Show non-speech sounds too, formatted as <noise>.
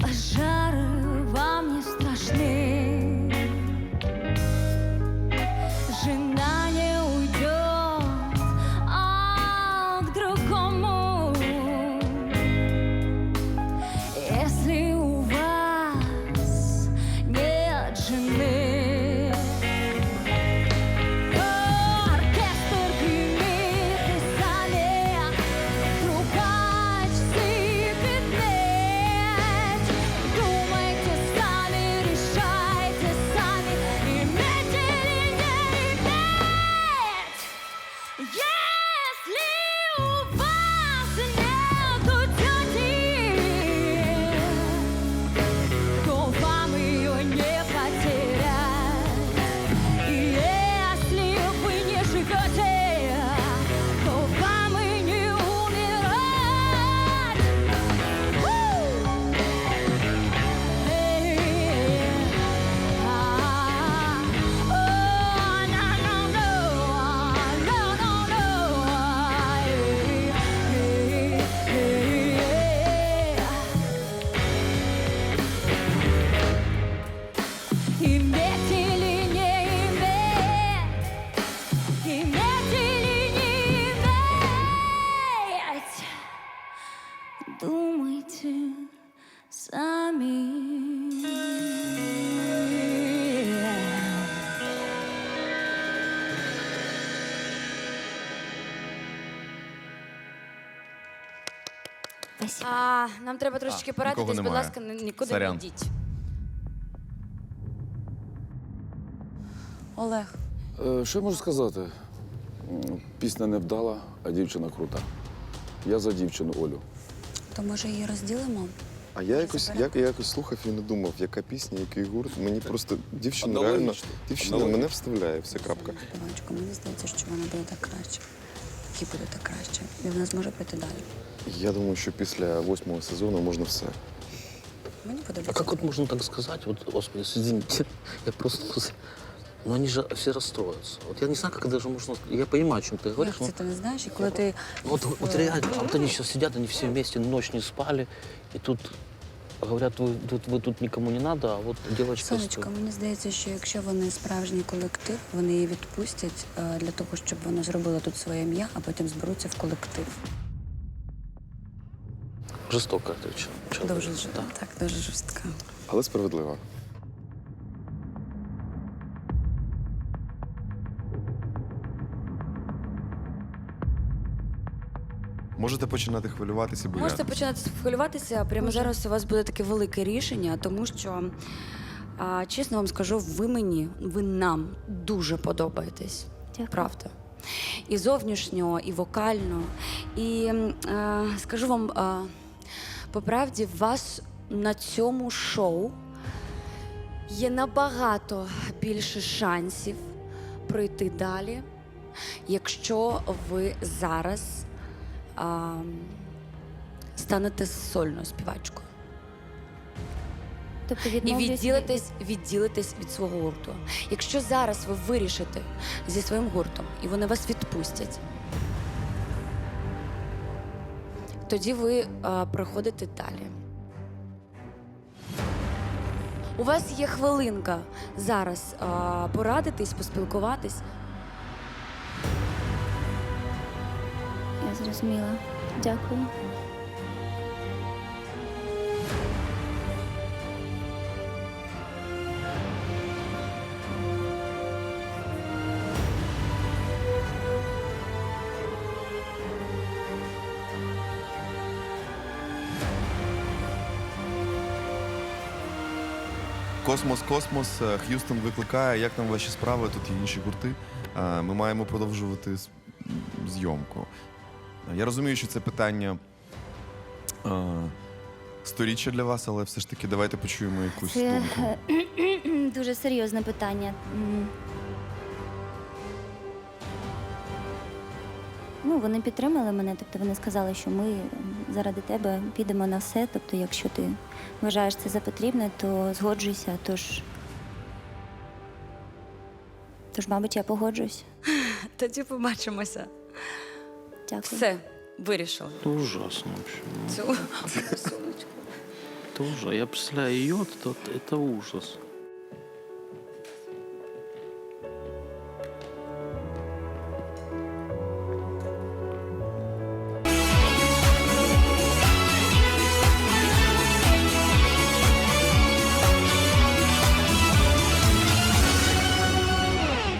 Já. Самі. Спасибо. А, нам треба трошечки порадитись, будь немає. ласка, ні- нікуди Сорян. не йдіть. Олег, Е, Що я можу сказати? М, Пісня не вдала, а дівчина крута. Я за дівчину Олю. То може її розділимо? А я якось, я, я якось слухав і не думав, яка пісня, який гурт. Мені просто дівчина реально дівчина Аналогічно. мене вставляє, все крапка. Іваночко, мені здається, що вона буде так краще. І буде так краще. І вона зможе піти далі. Я думаю, що після восьмого сезону можна все. Мені А подобається. как вот можно так сказать? Вот, господи, извините, я просто... Ну они же все расстроятся. Вот я не знаю, как даже можно... Я понимаю, о чем ты говоришь, Як но... це ти не знаєш? І коли ти ну Вот, вот реально, а вот они сейчас сидят, они все вместе ночь не спали, и тут говорят, вы, тут, вы тут никому не надо, а вот девочка... Сонечко, стоит. мені здається, що якщо вони справжній колектив, вони її відпустять е, для того, щоб вона зробила тут своє ім'я, а потім зберуться в колектив. Жестоко это ч- человек. Дуже ж- да. так, дуже жорстка. Але справедливо. Можете починати хвилюватися, бо Можете я... починати хвилюватися. Прямо зараз у вас буде таке велике рішення, тому що, а, чесно вам скажу, ви мені, ви нам дуже подобаєтесь. Дякую. Правда. І зовнішньо, і вокально. І е, скажу вам, е, по правді, вас на цьому шоу є набагато більше шансів пройти далі, якщо ви зараз а, станете сольною співачкою. Тобто І відмовлюсь відділитесь, відділитесь від свого гурту. Якщо зараз ви вирішите зі своїм гуртом і вони вас відпустять, тоді ви а, проходите далі. У вас є хвилинка зараз а, порадитись, поспілкуватись. Зрозуміла. Дякую. Космос, космос, е, Х'юстон викликає. Як там ваші справи? Тут є інші гурти. Е, Ми маємо продовжувати зйомку. Я розумію, що це питання е, сторіччя для вас, але все ж таки давайте почуємо якусь Це думку. <clears throat> дуже серйозне питання. М. Ну, вони підтримали мене, тобто вони сказали, що ми заради тебе підемо на все. Тобто, якщо ти вважаєш це за потрібне, то згоджуйся. Тож, тож мабуть, я погоджуюсь. Тоді побачимося. Дякую. Все, вирішили. Это ужасно вообще. Цю Это ужас. Я представляю ее, это, это ужас.